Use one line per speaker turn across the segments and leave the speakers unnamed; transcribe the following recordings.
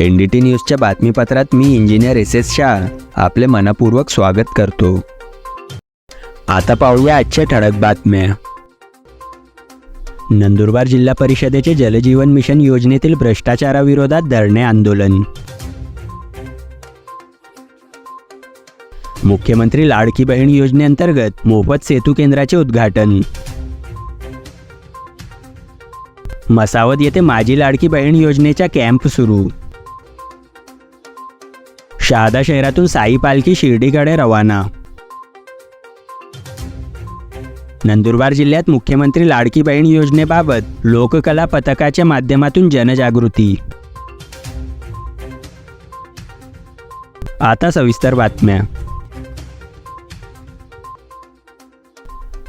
N D T न्यूजच्या बातमीपत्रात मी इंजिनियर एस एस शाह. आपले मनपूर्वक स्वागत करतो. आता पाहूया आजच्या ठळक बातम्या. नंदुरबार जिल्हा परिषदेचे जलजीवन मिशन योजनेतील भ्रष्टाचाराविरोधात धरणे आंदोलन. मुख्यमंत्री लाडकी बहीण योजनेअंतर्गत मोफत सेतू केंद्राचे उद्घाटन. मसावत येथे माझी लाडकी बहीण योजनेचा कॅम्प सुरू. शहादा शहरातून साई पालखी शिर्डीकडे रवाना. नंदुरबार जिल्ह्यात मुख्यमंत्री लाडकी बहीण योजनेबाबत लोककला पथकाच्या माध्यमातून जनजागृती. आता सविस्तर बातम्या.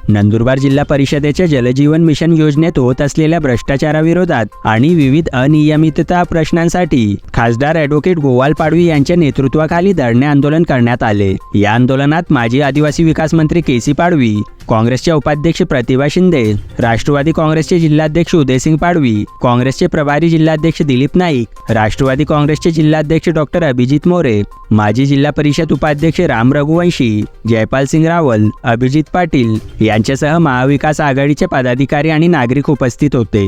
नंदुरबार जिल्हा परिषदेच्या जलजीवन मिशन योजनेत होत असलेल्या भ्रष्टाचाराविरोधात आणि विविध अनियमितता प्रश्नांसाठी खासदार ॲडव्होकेट गोवाल पाडवी यांच्या नेतृत्वाखाली धरणे आंदोलन करण्यात आले. या आंदोलनात माजी आदिवासी विकास मंत्री के सी पाडवी काँग्रेसच्या उपाध्यक्ष प्रतिभा शिंदे राष्ट्रवादी काँग्रेसचे जिल्हाध्यक्ष उदयसिंग पाडवी काँग्रेसचे प्रभारी जिल्हाध्यक्ष दिलीप नाईक राष्ट्रवादी काँग्रेसचे जिल्हाध्यक्ष डॉक्टर अभिजित मोरे माजी जिल्हा परिषद उपाध्यक्ष राम रघुवंशी जयपाल सिंग रावल अभिजित पाटील यांच्यासह महाविकास आघाडीचे पदाधिकारी आणि नागरिक उपस्थित होते.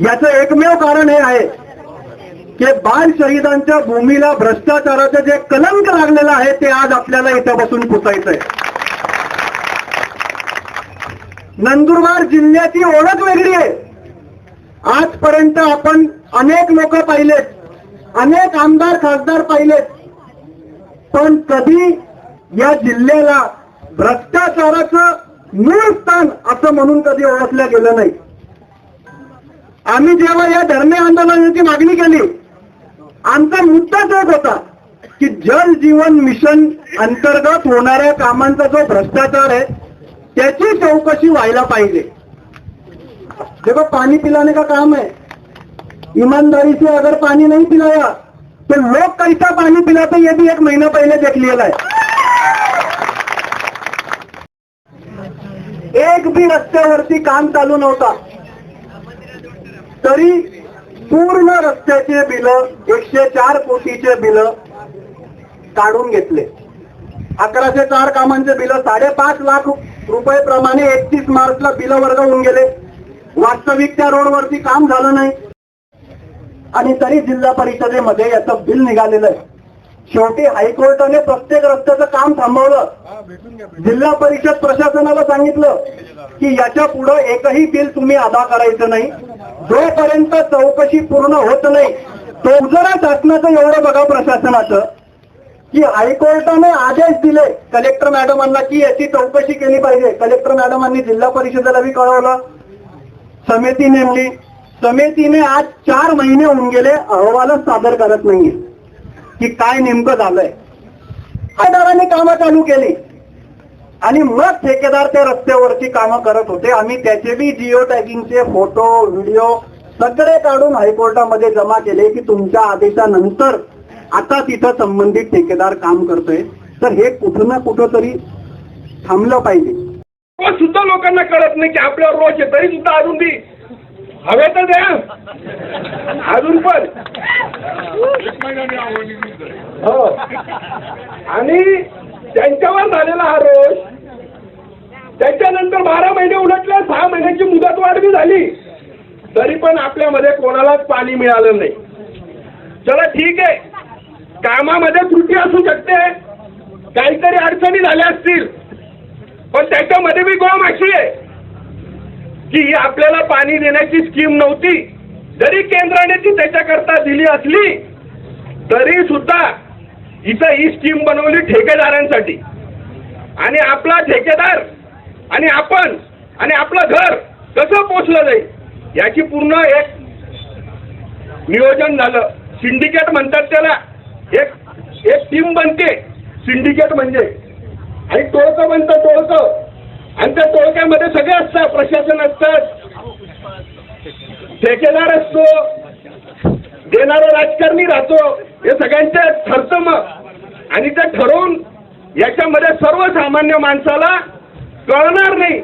याचं एकमेव कारण हे आहे. की बाल शहीदांच्या भूमीला भ्रष्टाचाराचं जे कलंक लागलेलं आहे ते आज आपल्याला इथं बसून पुसायचंय. नंदुरबार जिल्ह्याची ओळख वेगळी आहे. आजपर्यंत आपण अनेक लोक पाहिलेत अनेक आमदार खासदार पाहिलेत. पण कधी या जिल्ह्याला भ्रष्टाचाराचं मूळ स्थान असं म्हणून कधी ओळखलं गेलं नाही. आम्ही जेव्हा या धरणे आंदोलनाची मागणी केली आमचा मुद्दाच एक होता की जल जीवन मिशन अंतर्गत होणाऱ्या कामांचा जो भ्रष्टाचार आहे त्याची चौकशी व्हायला पाहिजे. देखो पाणी पिलाने का काम है ईमानदारी से अगर पानी नहीं पिलाया तो लोग कैसा पानी पिलाते ये भी एक महीना पहले देख लिया है एक भी रस्त्यावरती काम चालू नव्हता. तरी पूर्ण रस्त्याचे बिल एकशे चार कोटीचे बिल काढून घेतले. अकराशे चार कामांचे बिल साडेपाच लाख रुपये प्रमाणे एकतीस मार्चला बिल वर्ग होऊन गेले. वास्तविक त्या रोडवरती काम झालं नाही. आणि तरी जिल्हा परिषदेमध्ये याचं बिल निघालेलं आहे. शेवटी हायकोर्टाने प्रत्येक रस्त्याचं काम थांबवलं. जिल्हा परिषद प्रशासनाला सांगितलं की याच्या पुढं एकही बिल तुम्ही अदा करायचं नाही. जोपर्यंत चौकशी पूर्ण होत नाही तो जरा शासनाचं एवढं बघा प्रशासनाचं की हायकोर्टाने आदेश दिले कलेक्टर मॅडमांना की याची चौकशी केली पाहिजे. कलेक्टर मॅडमांनी जिल्हा परिषदेला बी कळवलं. समिती नेमली. समितीने आज चार महिने होऊन गेले अहवालच सादर करत नाहीये. की काय नेमकं झालंय. ठेकेदारांनी कामं चालू केली. आणि मग ठेकेदार ते रस्त्यावरची कामं करत होते. आम्ही त्याचे बी जिओ टॅगिंगचे फोटो व्हिडिओ सगळे काढून हायकोर्टामध्ये जमा केले की तुमच्या आदेशानंतर आता तिथं संबंधित ठेकेदार काम करतोय. तर हे कुठं ना कुठं तरी थांबलं पाहिजे.
सुद्धा लोकांना कळत नाही की आपल्यावर रोज आहे. तरी सुद्धा अजून ती हवे तर द्या. अजून पण. हो. आणि त्यांच्यावर झालेला हा रोष त्याच्यानंतर बारा महिने उलटले सहा महिन्याची मुदत वाढ झाली. तरी पण आपल्यामध्ये कोणालाच पाणी मिळालं नाही. चला ठीक आहे. कामामध्ये त्रुटी असू शकते. काहीतरी अडचणी झाल्या असतील. पण त्याच्यामध्ये बी गोम अशी आहे. की ही आपल्याला पाणी देण्याची स्कीम नव्हती. जरी केंद्राने ती त्याच्याकरता दिली असली तरी सुद्धा इथं ही स्कीम बनवली ठेकेदारांसाठी. आणि आपला ठेकेदार आणि आपण आणि आपलं घर कसं पोचलं जाईल? याची पूर्ण एक नियोजन झालं. सिंडिकेट म्हणतात त्याला. एक एक टीम बनते. सिंडिकेट म्हणजे. आणि टोळकं बनतं टोळकं. आणि त्या टोळक्यामध्ये सगळे असतात. प्रशासन असतात. ठेकेदार असतो. देणारा राजकारणी राहतो. हे सगळ्यांचे ठरतं मग. आणि ते ठरवून याच्यामध्ये सर्वसामान्य माणसाला कळणार नाही.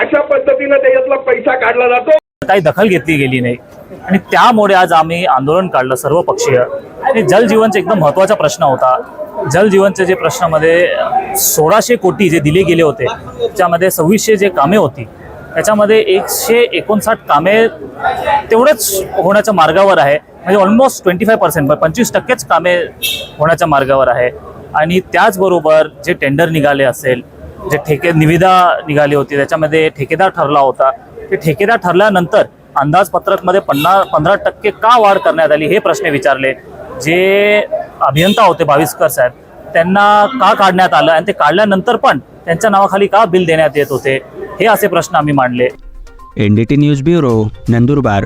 अशा पद्धतीनं त्याच्यातला पैसा काढला जातो.
काही दखल घेतली गेली नाही. आणि त्यामुळे आज आम्ही आंदोलन काढलं सर्व पक्षीय. आणि जलजीवनचा एकदम महत्त्वाचा प्रश्न होता. जलजीवनचे जे प्रश्नामध्ये सोळाशे कोटी जे दिले गेले होते त्यामध्ये सव्वीसशे जे कामे होती त्याच्यामध्ये एकशे एकोणसाठ कामे तेवढंच होण्याच्या मार्गावर आहे. म्हणजे ऑलमोस्ट ट्वेंटी फाय पर्सेंट पंचवीस टक्केच कामे होण्याच्या मार्गावर आहे. आणि त्याचबरोबर जे टेंडर निघाले असेल जे ठेके निविदा निघाली होती त्याच्यामध्ये ठेकेदार ठरला होता. ते ठेकेदार ठरल्यानंतर अंदाजपत्रकमध्ये पन्ना पंधरा टक्के का वाढ करण्यात आली हे प्रश्न विचारले. जे अभियंता होते भाविस्कर साहेब त्यांना का काढण्यात आलं आणि ते काढल्यानंतर पण त्यांच्या नावाखाली का बिल देण्यात येत होते? हे असे प्रश्न आम्ही मांडले.
N D T news bureau Nandurbar.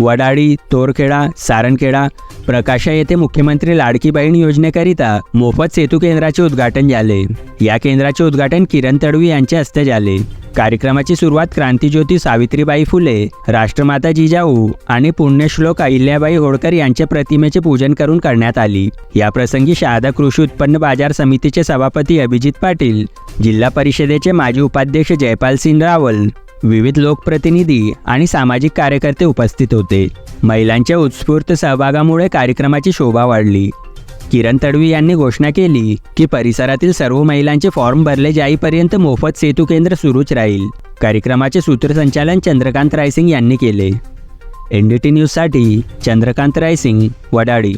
Vadali Torkheda Sarangkheda Prakasha येथे मुख्यमंत्री लाडकी बहीण योजनेकरिता मोफत सेतू केंद्राचे उद्घाटन झाले. या केंद्राचे उद्घाटन किरण तडवी यांच्या हस्ते झाले. कार्यक्रमाची सुरुवात क्रांतीज्योती सावित्रीबाई फुले राष्ट्रमाता जिजाऊ आणि पुण्यश्लोक अहिल्याबाई होळकर यांच्या प्रतिमेचे पूजन करून करण्यात आली. या प्रसंगी शहादा कृषी उत्पन्न बाजार समितीचे सभापती अभिजित पाटील जिल्हा परिषदेचे माजी उपाध्यक्ष जयपाल सिंग रावल विविध लोकप्रतिनिधी आणि सामाजिक कार्यकर्ते उपस्थित होते. महिलांच्या उत्स्फूर्त सहभागामुळे कार्यक्रमाची शोभा वाढली. किरण तडवी यांनी घोषणा केली की परिसरातील सर्व महिलांचे फॉर्म भरले जाईपर्यंत मोफत सेतू केंद्र सुरूच राहील. कार्यक्रमाचे सूत्रसंचालन चंद्रकांत रायसिंग यांनी केले. एन डी टी न्यूजसाठी चंद्रकांत रायसिंग वडाळी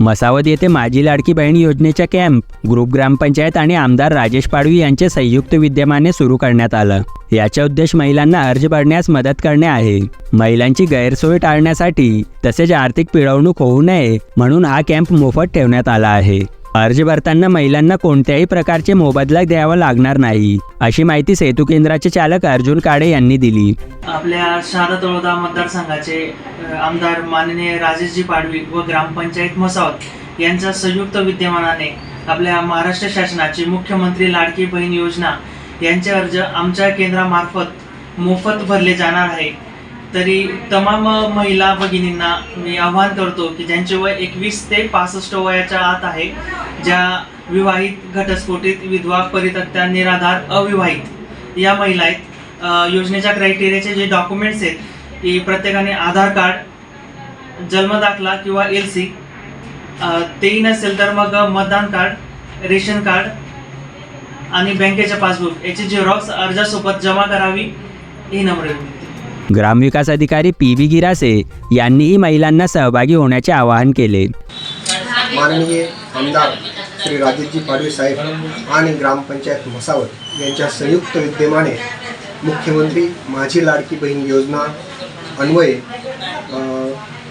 मसावत येथे माझी लाडकी बहीण योजनेच्या कॅम्प ग्रुप ग्रामपंचायत आणि आमदार राजेश पाडवी यांचे संयुक्त विद्यमाने सुरू करण्यात आलं. याचा उद्देश महिलांना अर्ज भरण्यास मदत करणे आहे. महिलांची गैरसोय टाळण्यासाठी तसेच आर्थिक पिळवणूक होऊ नये म्हणून हा कॅम्प मोफत ठेवण्यात आला आहे. अर्ज भरताना महिलांना कोणत्याही प्रकारचे मोबदला द्यावा लागणार नाही अशी माहिती सेतू केंद्राचे चालक अर्जुन काडे यांनी दिली.
आपल्या शहादा तळोदा मतदारसंघाचे आमदार माननीय राजेशजी पाडवी व ग्रामपंचायत मसावत यांच्या संयुक्त विद्यमानाने आपल्या महाराष्ट्र शासनाची मुख्यमंत्री लाडकी बहीण योजना यांचे अर्ज आमच्या केंद्रामार्फत मोफत भरले जाणार आहे. तरी तमाम महिला भगिनींना मी आवाहन करतो की ज्यांचे वय एकवीस ते पासष्ट वयाच्या आत आहे ज्या विवाहित घटस्फोटित विधवा परितक्त्या निराधार अविवाहित या महिला आहेत योजनेच्या क्रायटेरियाचे जे डॉक्युमेंट्स आहेत की प्रत्येकाने आधार कार्ड जन्मदाखला किंवा एल सी तेही नसेल तर मग मतदान कार्ड रेशन कार्ड आणि बँकेचे पासबुक याची झेरॉक्स अर्जासोबत जमा करावी ही नम्र विनंती.
ग्रामविकास अधिकारी पी व्ही गिरासे यांनीही महिलांना सहभागी होण्याचे आवाहन केले.
माननीय आमदार श्री राजेशजी पाडवी साहेब आणि ग्रामपंचायत मसावत यांच्या संयुक्त विद्यमाने मुख्यमंत्री माझी लाडकी बहीण योजना अन्वये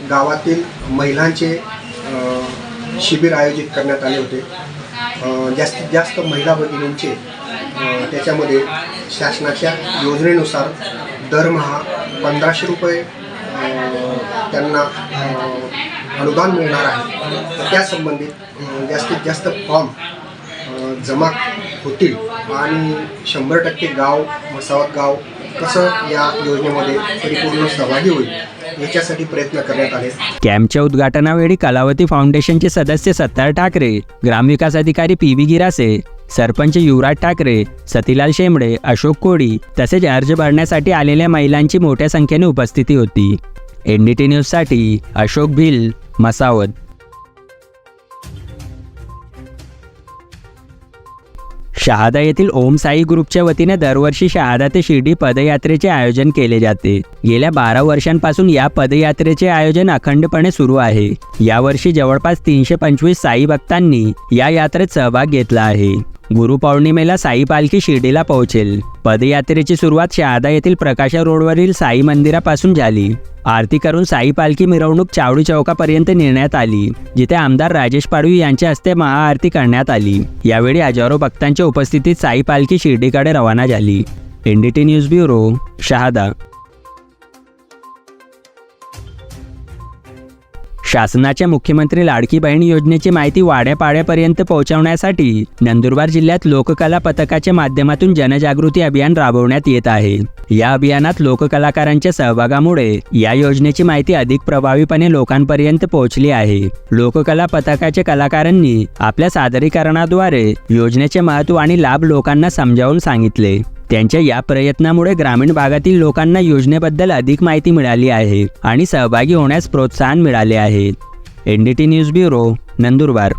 गावातील महिलांचे शिबिर आयोजित करण्यात आले होते. जास्तीत जास्त महिला भगिनींचे त्याच्यामध्ये शासनाच्या योजनेनुसार दरमहा पंधराशे रुपये त्यांना अनुदान मिळणार आहे. त्या संबंधित जास्तीत जास्त फॉर्म जमा होतील. आणि शंभर टक्के गाव मसावत गाव कसं या योजनेमध्ये परिपूर्ण सहभागी होईल याच्यासाठी प्रयत्न करण्यात आले.
कॅम्पच्या उद्घाटनावेळी कलावती फाउंडेशनचे सदस्य सत्तार ठाकरे ग्रामविकास अधिकारी पी व्ही गिरासे सरपंच युवराज ठाकरे सतीलाल शेंबडे अशोक कोळी तसेच अर्ज भरण्यासाठी आलेल्या महिलांची मोठ्या संख्येने उपस्थिती होती. एन डी टी न्यूजसाठी अशोक भिल मसावत. शहादा येथील ओम साई ग्रुपच्या वतीने दरवर्षी शहादा ते शिर्डी पदयात्रेचे आयोजन केले जाते. गेल्या बारा वर्षांपासून या पदयात्रेचे आयोजन अखंडपणे सुरू आहे. यावर्षी जवळपास तीनशे पंचवीस साई भक्तांनी या यात्रेत सहभाग घेतला आहे. गुरुपौर्णिमेला साई पालखी शिर्डीला पोहोचेल. पदयात्रेची सुरुवात शहादा येथील प्रकाशा रोडवरील साई मंदिरापासून झाली. आरती करून साई पालखी मिरवणूक चावडी चौकापर्यंत नेण्यात आली जिथे आमदार राजेश पाडवी यांच्या हस्ते महाआरती करण्यात आली. यावेळी हजारो भक्तांच्या उपस्थितीत साई पालखी शिर्डीकडे रवाना झाली. NDT news bureau Shahada. शासनाच्या मुख्यमंत्री लाडकी बहीण योजनेची माहिती वाड्यापाड्यापर्यंत पोहोचवण्यासाठी नंदुरबार जिल्ह्यात लोककला पथकाच्या माध्यमातून जनजागृती अभियान राबवण्यात येत आहे. या अभियानात लोककलाकारांच्या सहभागामुळे या योजनेची माहिती अधिक प्रभावीपणे लोकांपर्यंत पोहोचली आहे. लोककला पथकाच्या कलाकारांनी आपल्या सादरीकरणाद्वारे योजनेचे महत्त्व आणि लाभ लोकांना समजावून सांगितले. त्यांच्या या प्रयत्नामुळे ग्रामीण भागातील लोकांना योजनेबद्दल अधिक माहिती मिळाली आहे आणि सहभागी होण्यास प्रोत्साहन मिळाले आहे. N D T news bureau Nandurbar.